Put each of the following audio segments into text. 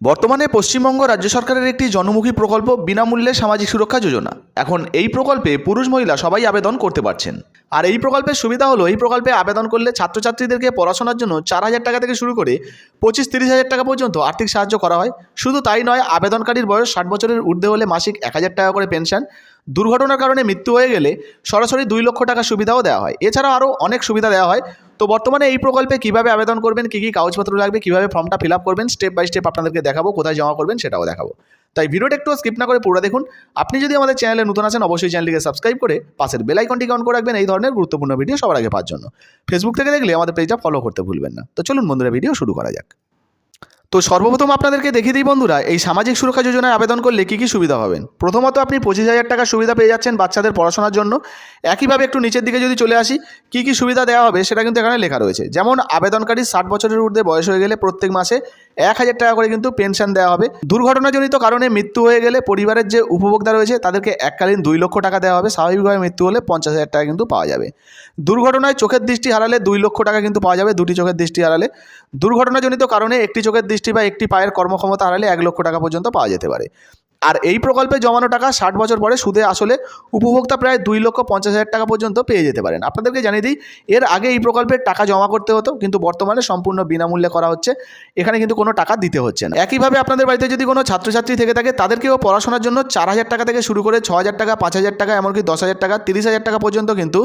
বর্তমানে পশ্চিমবঙ্গ রাজ্য সরকারের একটি জনমুখী প্রকল্প বিনামূল্যে সামাজিক সুরক্ষা যোজনা। এখন এই প্রকল্পে পুরুষ মহিলা সবাই আবেদন করতে পারছেন। আর এই প্রকল্পের সুবিধা হলো, এই প্রকল্পে আবেদন করলে ছাত্রছাত্রীদেরকে পড়াশোনার জন্য চার হাজার টাকা থেকে শুরু করে পঁচিশ তিরিশ হাজার টাকা পর্যন্ত আর্থিক সাহায্য করা হয়। শুধু তাই নয়, আবেদনকারীর বয়স ষাট বছরের ঊর্ধ্বে হলে মাসিক এক হাজার টাকা করে পেনশন দুর্ঘটনার কারণে মৃত্যু হয়ে গেলে সরাসরি দুই লক্ষ টাকা সুবিধাও দেওয়া হয়। এছাড়া আরও অনেক সুবিধা দেওয়া হয়। তো বর্তমানে এই প্রকল্পে কীভাবে আবেদন করবেন, কী কী কাগজপত্র লাগবে, কীভাবে ফর্মটা ফিল আপ করবেন, স্টেপ বাই স্টেপ আপনাদেরকে দেখাবো, কোথায় জমা করবেন সেটাও দেখাবো। তাই ভিডিওটা একটু স্কিপ না করে পুরো দেখুন। আপনি যদি আমাদের চ্যানেলে নতুন আছেন, অবশ্যই চ্যানেলটিকে সাবস্ক্রাইব করে পাশের বেল আইকনটিকে অন করে রাখবেন। এই ধরনের গুরুত্বপূর্ণ ভিডিও সবার আগে পাওয়ার জন্য। ফেসবুক থেকে দেখলে আমাদের পেজটা ফলো করতে ভুলবেন না। তো চলুন বন্ধুরা, ভিডিও শুরু করা যাক। তো সর্বপ্রথম আপনাদেরকে দেখিয়ে দিই বন্ধুরা, এই সামাজিক সুরক্ষা যোজনায় আবেদন করলে কী কী সুবিধা পাবেন? প্রথমত আপনি পঁচিশ হাজার টাকার সুবিধা পেয়ে যাচ্ছেন বাচ্চাদের পড়াশোনার জন্য। একইভাবে একটু নিচের দিকে যদি চলে আসি, কী কী সুবিধা দেওয়া হবে সেটা কিন্তু এখানে লেখা রয়েছে। যেমন, আবেদনকারী ষাট বছরের ঊর্ধ্বে বয়স হয়ে গেলে প্রত্যেক মাসে এক হাজার টাকা করে কিন্তু পেনশন দেওয়া হবে। দুর্ঘটনাজনিত কারণে মৃত্যু হয়ে গেলে পরিবারের যে উপভোক্তা রয়েছে, তাদেরকে এককালীন দুই লক্ষ টাকা দেওয়া হবে। স্বাভাবিকভাবে মৃত্যু হলে পঞ্চাশ হাজার টাকা কিন্তু পাওয়া যাবে। দুর্ঘটনায় চোখের দৃষ্টি হারালে দুই লক্ষ টাকা কিন্তু পাওয়া যাবে, দুটি চোখের দৃষ্টি হারালে। দুর্ঘটনাজনিত কারণে একটি চোখের দৃষ্টি বা একটি পায়ের কর্মক্ষমতা হারালে এক লক্ষ টাকা পর্যন্ত পাওয়া যেতে পারে। আর এই প্রকল্পে জমানো টাকা ষাট বছর পরে সুদে আসলে উপভোক্তা প্রায় দুই লক্ষ পঞ্চাশ হাজার টাকা পর্যন্ত পেয়ে যেতে পারেন। আপনাদেরকে জানিয়ে দিই, এর আগে এই প্রকল্পে টাকা জমা করতে হতো, কিন্তু বর্তমানে সম্পূর্ণ বিনামূল্যে করা হচ্ছে। এখানে কিন্তু কোনো টাকা দিতে হচ্ছে না। একইভাবে আপনাদের বাড়িতে যদি কোনো ছাত্রছাত্রী থেকে থাকে, তাদেরকেও পড়াশোনার জন্য চার হাজার টাকা থেকে শুরু করে ছ হাজার টাকা, পাঁচ হাজার টাকা, এমনকি দশ হাজার টাকা, তিরিশ হাজার টাকা পর্যন্ত কিন্তু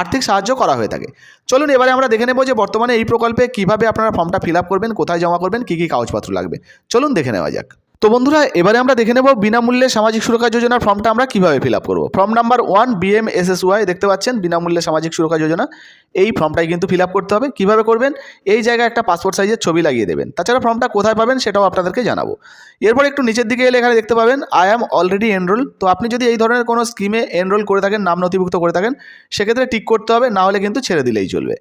আর্থিক সাহায্য করা হয়ে থাকে। চলুন, এবারে আমরা দেখে নেব যে বর্তমানে এই প্রকল্পে কীভাবে আপনারা ফর্মটা ফিল করবেন, কোথায় জমা করবেন, কী কী কাগজপত্র লাগবে। চলুন দেখে নেওয়া যাক। তো বন্ধুরা, এবারে আমরা দেখে নেব বিনামূল্যে সামাজিক সুরক্ষা যোজনার ফর্মটা আমরা কীভাবে ফিল আপ করব। Form number one BM S S Y, দেখতে পাচ্ছেন? বিনামূল্যে সামাজিক সুরক্ষা যোজনা। এই ফর্মটাই কিন্তু ফিল আপ করতে হবে। কীভাবে করবেন? এই জায়গায় একটা পাসপোর্ট সাইজের ছবি লাগিয়ে দেবেন। তাছাড়া ফর্মটা কোথায় পাবেন সেটাও আপনাদেরকে জানাব। এরপর একটু নিচের দিকে এলে এখানে দেখতে পাবেন আই অ্যাম অলরেডি এনরোল তো আপনি যদি এই ধরনের কোনো স্কিমে এনরোল করে থাকেন, নাম নথিভুক্ত করে থাকেন, সেক্ষেত্রে টিক করতে হবে, না হলে কিন্তু ছেড়ে দিলেই চলবে।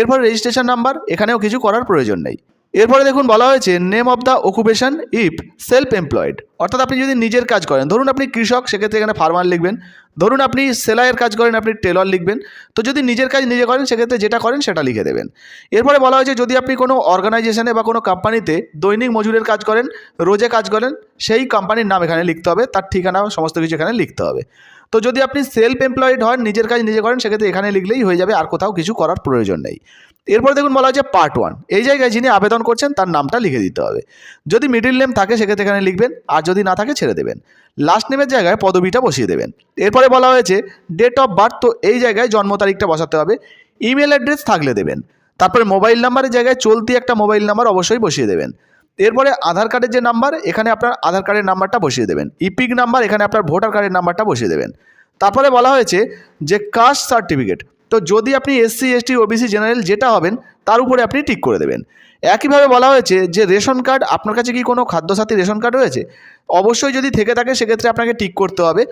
এরপর রেজিস্ট্রেশন নাম্বার এখানেও কিছু করার প্রয়োজন নেই। এরপরে দেখুন বলা হয়েছে name of the occupation if self employed অর্থাৎ আপনি যদি নিজের কাজ করেন, ধরুন আপনি কৃষক, সেক্ষেত্রে এখানে ফার্মার লিখবেন। ধরুন আপনি সেলাইয়ের কাজ করেন, আপনি টেলর লিখবেন। তো যদি নিজের কাজ নিজে করেন, সেক্ষেত্রে যেটা করেন, সেটা লিখে দেবেন। এরপরে বলা হয়েছে, যদি আপনি কোনো অর্গানাইজেশনে বা কোনো কোম্পানিতে দৈনিক মজুরের কাজ করেন, রোজে কাজ করেন, সেই কোম্পানির নাম এখানে লিখতে হবে, তার ঠিকানা সমস্ত কিছু এখানে লিখতে হবে। তো যদি আপনি সেলফ এমপ্লয়েড হন, নিজের কাজ নিজে করেন, সেক্ষেত্রে এখানে লিখলেই হয়ে যাবে আর কোথাও কিছু করার প্রয়োজন নেই। এরপর দেখুন বলা হয়েছে পার্ট ওয়ান এই জায়গায় যিনি আবেদন করছেন, তার নামটা লিখে দিতে হবে। যদি মিডিল নেম থাকে, সেক্ষেত্রে এখানে লিখবেন, আর যদি না থাকে, ছেড়ে দেবেন। লাস্ট নেমের জায়গায় পদবিটা বসিয়ে দেবেন। এরপরে বলা হয়েছে ডেট অফ বার্থ তো এই জায়গায় জন্ম তারিখটা বসাতে হবে। ইমেল অ্যাড্রেস থাকলে দেবেন। তারপরে মোবাইল নাম্বারের জায়গায় চলতি একটা মোবাইল নাম্বার অবশ্যই বসিয়ে দেবেন। এরপরে আধার কার্ডের যে নাম্বার, এখানে আপনার আধার কার্ডের নাম্বারটা বসিয়ে দেবেন। ইপিক নাম্বার, এখানে আপনার ভোটার কার্ডের নাম্বারটা বসিয়ে দেবেন। তারপরে বলা হয়েছে যে কাস্ট সার্টিফিকেট তো যদি আপনি এসসি এসটি ওবিসি জেনারেল যেটা হবেন, তার উপরে আপনি টিক করে দেবেন। একইভাবে বলা হয়েছে যে রেশন কার্ড, আপনার কাছে কি কোনো খাদ্যসাথী রেশন কার্ড রয়েছে? অবশ্যই যদি থেকে থাকে, সেক্ষেত্রে আপনাকে টিক করতে হবে।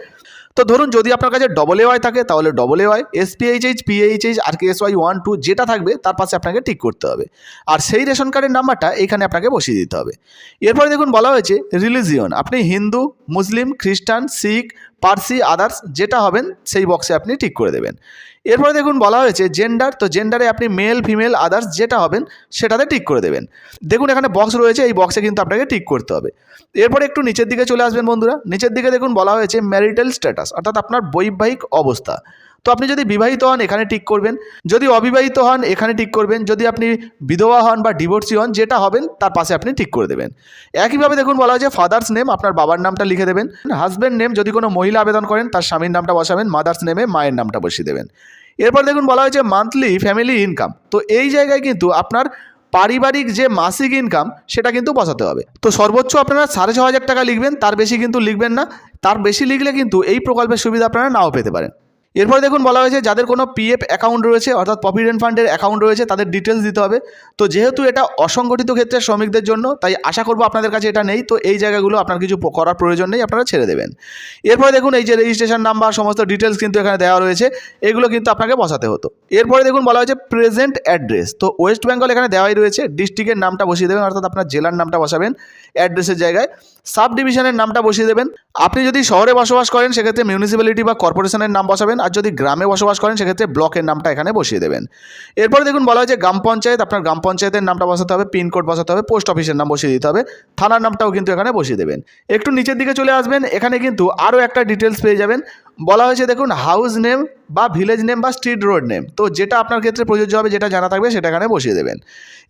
তো ধরুন যদি আপনার কাছে ডবল এ ওয়াই থাকে, তাহলে double A Y SPHH PHH R K S Y one two যেটা থাকবে, তার পাশে আপনাকে ঠিক করতে হবে। আর সেই রেশন কার্ডের নাম্বারটা এখানে আপনাকে বসিয়ে দিতে হবে। এরপরে দেখুন বলা হয়েছে রিলিজিয়ন আপনি হিন্দু, মুসলিম, খ্রিস্টান, শিখ পার্সি, আদার্স, যেটা হবেন সেই বক্সে আপনি ঠিক করে দেবেন। এরপরে দেখুন বলা হয়েছে জেন্ডার তো জেন্ডারে আপনি মেল ফিমেল আদার্স যেটা হবেন সেটাতে ঠিক করে দেবেন। দেখুন এখানে বক্স রয়েছে, এই বক্সে কিন্তু আপনাকে ঠিক করতে হবে। এরপরে একটু নিচের দিকে চলে আসবেন বন্ধুরা। নিচের দিকে দেখুন বলা হয়েছে ম্যারিটাল স্ট্যাটাস অর্থাৎ আপনার বৈবাহিক অবস্থা। তো আপনি যদি বিবাহিত হন, এখানে টিক করবেন। যদি অবিবাহিত হন, এখানে টিক করবেন। যদি আপনি বিধবা হন বা ডিভোর্সি হন, যেটা হবেন, তার পাশে আপনি টিক করে দেবেন। একইভাবে দেখুন, বলা হয়েছে ফাদার্স নেম আপনার বাবার নামটা লিখে দেবেন। হাজব্যান্ড নেম যদি কোনো মহিলা আবেদন করেন, তার স্বামীর নামটা বসাবেন মাদার্স নেমে মায়ের নামটা বসিয়ে দেবেন। এরপর দেখুন, বলা হয়েছে মান্থলি ফ্যামিলি ইনকাম তো এই জায়গায় কিন্তু আপনার পারিবারিক যে মাসিক ইনকাম সেটা কিন্তু বসাতে হবে। তো সর্বোচ্চ আপনারা সাড়ে ছ হাজার টাকা লিখবেন, তার বেশি কিন্তু লিখবেন না। তার বেশি লিখলে কিন্তু এই প্রকল্পের সুবিধা আপনারা নাও পেতে পারেন। এরপরে দেখুন বলা হয়েছে যাদের কোনো পিএফ অ্যাকাউন্ট রয়েছে, অর্থাৎ প্রভিডেন্ট ফান্ডের অ্যাকাউন্ট রয়েছে, তাদের ডিটেলস দিতে হবে। তো যেহেতু এটা অসংগঠিত ক্ষেত্রে শ্রমিকদের জন্য, তাই আশা করব আপনাদের কাছে এটা নেই। তো এই জায়গাগুলো আপনার কিছু করার প্রয়োজন নেই, আপনারা ছেড়ে দেবেন। এরপরে দেখুন এই যে রেজিস্ট্রেশন নাম্বার সমস্ত ডিটেলস কিন্তু এখানে দেওয়া রয়েছে। এগুলো কিন্তু আপনাকে বসাতে হতো। এরপরে দেখুন বলা হয়েছে প্রেজেন্ট অ্যাড্রেস তো ওয়েস্ট বেঙ্গল এখানে দেওয়াই রয়েছে। ডিস্ট্রিক্টের নামটা বসিয়ে দেবেন, অর্থাৎ আপনার জেলার নামটা বসাবেন অ্যাড্রেসের জায়গায়। সাব ডিভিশনের নামটা বসিয়ে দেবেন। আপনি যদি শহরে বসবাস করেন, সেক্ষেত্রে মিউনিসিপ্যালিটি বা কর্পোরেশনের নাম বসাবেন। আর যদি গ্রামে বসবাস করেন, সেক্ষেত্রে ব্লকের নামটা এখানে বসিয়ে দেবেন। এরপরে দেখুন, বলা হয়েছে গ্রাম পঞ্চায়েত, আপনার গ্রাম পঞ্চায়েতের নামটা বসাতে হবে পিনকোড বসাতে হবে, পোস্ট অফিসের নাম বসিয়ে দিতে হবে, থানার নামটাও কিন্তু এখানে বসিয়ে দেবেন। একটু নিচের দিকে চলে আসবেন, এখানে কিন্তু আরও একটা ডিটেলস পেয়ে যাবেন। বলা হয়েছে, দেখুন হাউস নেম বা ভিলেজ নেম বা স্ট্রিট রোড নেম তো যেটা আপনার ক্ষেত্রে প্রযোজ্য হবে, যেটা জানা থাকবে, সেটা এখানে বসিয়ে দেবেন।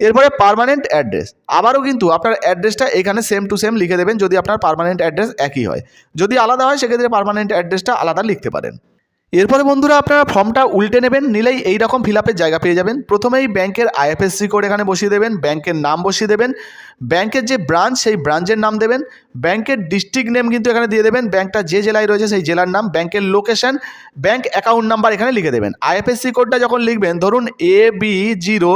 এরপরে পারমানেন্ট অ্যাড্রেস আবারও কিন্তু আপনার অ্যাড্রেসটা এখানে সেম টু সেম লিখে দেবেন, যদি আপনার পার্মানেন্ট অ্যাড্রেস একই হয়। যদি আলাদা হয়, সেক্ষেত্রে পারমানেন্ট অ্যাড্রেসটা আলাদা লিখতে পারেন। এরপরে বন্ধুরা আপনারা ফর্মটা উল্টে নেবেন, নিলেই এই রকম ফিল আপের জায়গা পেয়ে যাবেন। প্রথমেই ব্যাংকের আইএফএসসি কোড এখানে বসিয়ে দেবেন, ব্যাংকের নাম বসিয়ে দেবেন, ব্যাংকের যে ব্রাঞ্চ সেই ব্রাঞ্চের নাম দেবেন, ব্যাংকের ডিস্ট্রিক্ট নেম কিন্তু এখানে দিয়ে দেবেন, ব্যাংকটা যে জেলায় রয়েছে সেই জেলার নাম, ব্যাংকের লোকেশন, ব্যাংক অ্যাকাউন্ট নাম্বার এখানে লিখে দেবেন। আইএফএসসি কোডটা যখন লিখবেন, ধরুন এ বি জিরো,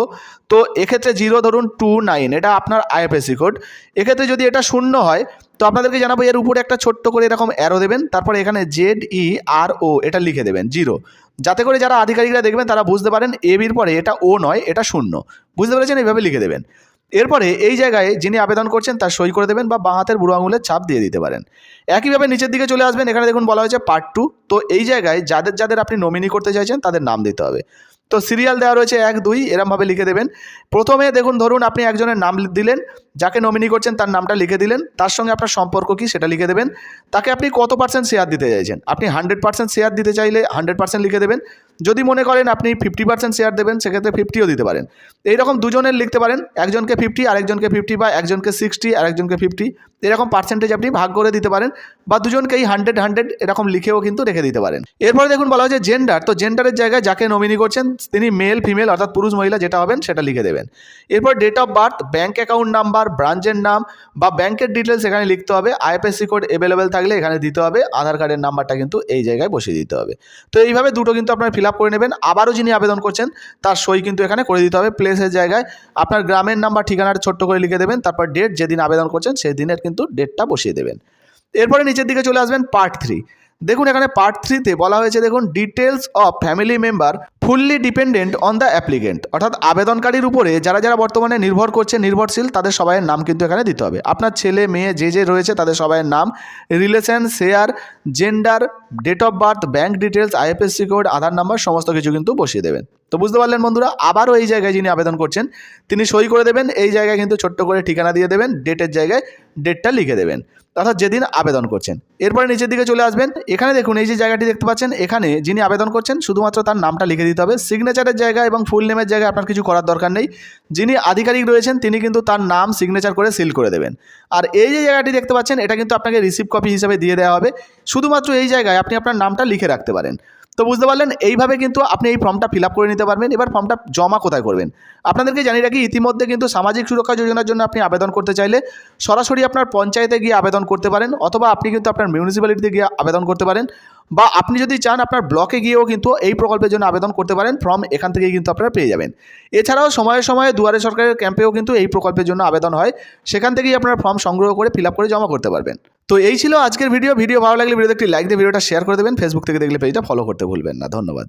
তো এক্ষেত্রে জিরো ধরুন টু নাইন, এটা আপনার আইএফএসসি কোড। এক্ষেত্রে যদি এটা শূন্য হয় তো আপনাদেরকে জানাব, এর উপরে একটা ছোট্ট করে এরকম অ্যারো দেবেন, তারপরে এখানে জেড ই আর ও এটা লিখে দেবেন জিরো যাতে করে যারা আধিকারিকরা দেখবেন, তারা বুঝতে পারেন এ বির পরে এটা ও নয়, এটা শূন্য। বুঝতে পেরেছেন? এইভাবে লিখে দেবেন। এরপরে এই জায়গায় যিনি আবেদন করছেন তার সই করে দেবেন বা বাঁ হাতের বুড়ো আঙুলের ছাপ দিয়ে দিতে পারেন। একইভাবে নিচের দিকে চলে আসবেন, এখানে দেখুন বলা হয়েছে পার্ট টু তো এই জায়গায় যাদের যাদের আপনি নমিনি করতে চাইছেন তাদের নাম দিতে হবে। তো সিরিয়াল দেওয়া রয়েছে এক, দুই, এরমভাবে লিখে দেবেন। প্রথমে দেখুন ধরুন আপনি একজনের নাম দিলেন, যাকে নমিনি করছেন তার নামটা লিখে দিলেন, তার সঙ্গে আপনার সম্পর্ক কী সেটা লিখে দেবেন। তাকে আপনি কত পার্সেন্ট শেয়ার দিতে চাইছেন? আপনি হান্ড্রেড পার্সেন্ট শেয়ার দিতে চাইলে হান্ড্রেড পার্সেন্ট লিখে দেবেন। যদি মনে করেন আপনি ফিফটি পার্সেন্ট শেয়ার দেবেন, সেক্ষেত্রে ফিফটিও দিতে পারেন। এইরকম দুজনের লিখতে পারেন, একজনকে ফিফটি আরেকজনকে ফিফটি বা একজনকে সিক্সটি আরেকজনকে ফিফটি এরকম পার্সেন্টেজ আপনি ভাগ করে দিতে পারেন বা দুজনকেই হান্ড্রেড হান্ড্রেড এরকম লিখেও কিন্তু রেখে দিতে পারেন। এরপরে দেখুন বলা হয়েছে জেন্ডার তো জেন্ডারের জায়গায় যাকে নমিনি করছেন তিনি মেল ফিমেল অর্থাৎ পুরুষ, মহিলা যেটা হবেন সেটা লিখে দেবেন। এরপর date of birth bank account number ব্রাঞ্চের নাম বা ব্যাংকের ডিটেলস এখানে লিখতে হবে। আইএফএসসি কোড অ্যাভেলেবেল থাকলে এখানে দিতে হবে। আধার কার্ডের নাম্বারটা কিন্তু এই জায়গায় বসিয়ে দিতে হবে। তো এইভাবে দুটো কিন্তু আপনার ফিল করে নেবেন। আবারও যিনি আবেদন করছেন তার সই কিন্তু এখানে করে দিতে হবে। প্লেসের জায়গায় আপনার গ্রামের নাম্বার ঠিকানাটা ছোট্ট করে লিখে দেবেন। তারপর ডেট যেদিন আবেদন করছেন সেই দিনের কিন্তু ডেটটা বসিয়ে দেবেন। এরপরে নিচের দিকে চলে আসবেন পার্ট থ্রি দেখুন এখানে পার্ট থ্রিতে বলা হয়েছে, দেখুন details of family member fully dependent on the applicant অর্থাৎ আবেদনকারীর উপরে যারা যারা বর্তমানে নির্ভর করছে, নির্ভরশীল, তাদের সবাইয়ের নাম কিন্তু এখানে দিতে হবে। আপনার ছেলে, মেয়ে, যে যে রয়েছে, তাদের সবাইয়ের নাম relation share gender date of birth bank details IFSC code Aadhaar number সমস্ত কিছু কিন্তু বসিয়ে দেবেন। তো বুঝতে পারলেন বন্ধুরা, আবারও এই জায়গায় যিনি আবেদন করছেন, তিনি সই করে দেবেন, এই জায়গায় কিন্তু ছোট্ট করে ঠিকানা দিয়ে দেবেন, ডেটের জায়গায় ডেটটা লিখে দেবেন, অর্থাৎ যেদিন আবেদন করছেন। এরপরে নিচের দিকে চলে আসবেন, এখানে দেখুন এই যে জায়গাটি দেখতে পাচ্ছেন, এখানে যিনি আবেদন করছেন, শুধুমাত্র তার নামটা লিখে দিতে হবে সিগনেচারের জায়গায় এবং ফুল নেমের জায়গায় আপনার কিছু করার দরকার নেই, যিনি আধিকারিক রয়েছেন, তিনি কিন্তু তার নাম সিগনেচার করে সিল করে দেবেন। আর এই যে জায়গাটি দেখতে পাচ্ছেন, এটা কিন্তু আপনাকে রিসিভ কপি হিসেবে দিয়ে দেওয়া হবে, শুধুমাত্র এই জায়গায় আপনি আপনার নামটা লিখে রাখতে পারেন। তো বুঝতে পারলেন, এইভাবে কিন্তু আপনি এই ফর্মটা ফিল করে নিতে পারবেন। এবার ফর্মটা জমা কোথায় করবেন? আপনাদেরকে জানিয়ে রাখি, ইতিমধ্যে কিন্তু সামাজিক সুরক্ষা যোজনার জন্য আপনি আবেদন করতে চাইলে সরাসরি আপনার পঞ্চায়েতে গিয়ে আবেদন করতে পারেন, অথবা আপনি কিন্তু আপনার মিউনিসিপ্যালিটিতে গিয়ে আবেদন করতে পারেন, বা আপনি যদি চান আপনার ব্লকে গিয়েও কিন্তু এই প্রকল্পের জন্য আবেদন করতে পারেন ফর্ম এখান থেকেই কিন্তু আপনারা পেয়ে যাবেন। এছাড়াও সময়ে সময়ে দুয়ারে সরকারের ক্যাম্পেও কিন্তু এই প্রকল্পের জন্য আবেদন হয়, সেখান থেকেই আপনারা ফর্ম সংগ্রহ করে ফিল করে জমা করতে পারবেন। তো এই ছিল আজকের ভিডিও। ভিডিও ভালো লাগলে ভিডিওতে একটি লাইক দিয়ে ভিডিওটা শেয়ার করে দেবেন। ফেসবুক থেকে দেখলে পেজটা ফলো করতে ভুলবেন না। ধন্যবাদ।